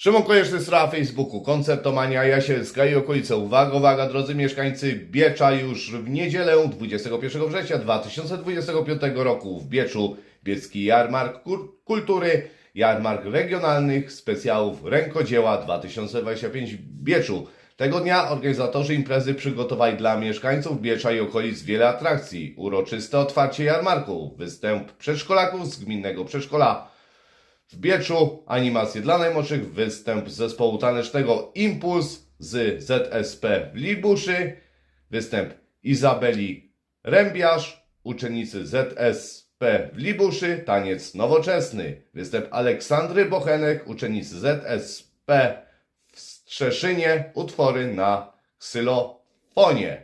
Szymon Konieczny, strona Facebooku, koncertomania Jasielska i okolice. Uwaga, uwaga, drodzy mieszkańcy Biecza już w niedzielę 21 września 2025 roku w Bieczu Biecki Jarmark Kultury, Jarmark Regionalnych Specjałów Rękodzieła 2025 w Bieczu. Tego dnia organizatorzy imprezy przygotowali dla mieszkańców Biecza i okolic wiele atrakcji. Uroczyste otwarcie jarmarku, występ przedszkolaków z gminnego przedszkola w Bieczu, animacje dla najmłodszych, występ zespołu tanecznego Impuls z ZSP Libuszy, występ Izabeli Rębiarz, uczennicy ZSP w Libuszy, taniec nowoczesny, występ Aleksandry Bochenek, uczennicy ZSP w Strzeszynie, utwory na ksylofonie.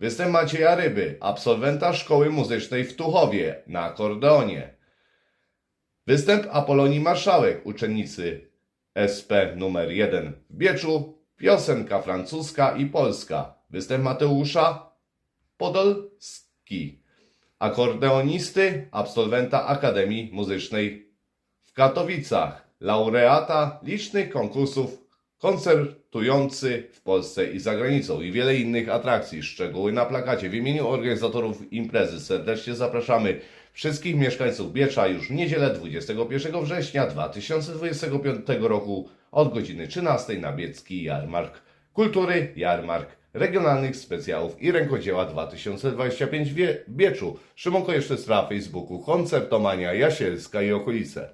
Występ Macieja Ryby, absolwenta szkoły muzycznej w Tuchowie na akordeonie. Występ Apolonii Marszałek, uczennicy SP numer 1 w Bieczu, piosenka francuska i polska. Występ Mateusza Podolski, akordeonisty, absolwenta Akademii Muzycznej w Katowicach, laureata licznych konkursów, koncertujący w Polsce i za granicą i wiele innych atrakcji. Szczegóły na plakacie. W imieniu organizatorów imprezy serdecznie zapraszamy wszystkich mieszkańców Biecza już w niedzielę 21 września 2025 roku od godziny 13 na Biecki Jarmark Kultury, Jarmark Regionalnych Specjałów i Rękodzieła 2025 w Bieczu. Szymon Konieczny, strona Facebooku, koncertomania Jasielska i okolice.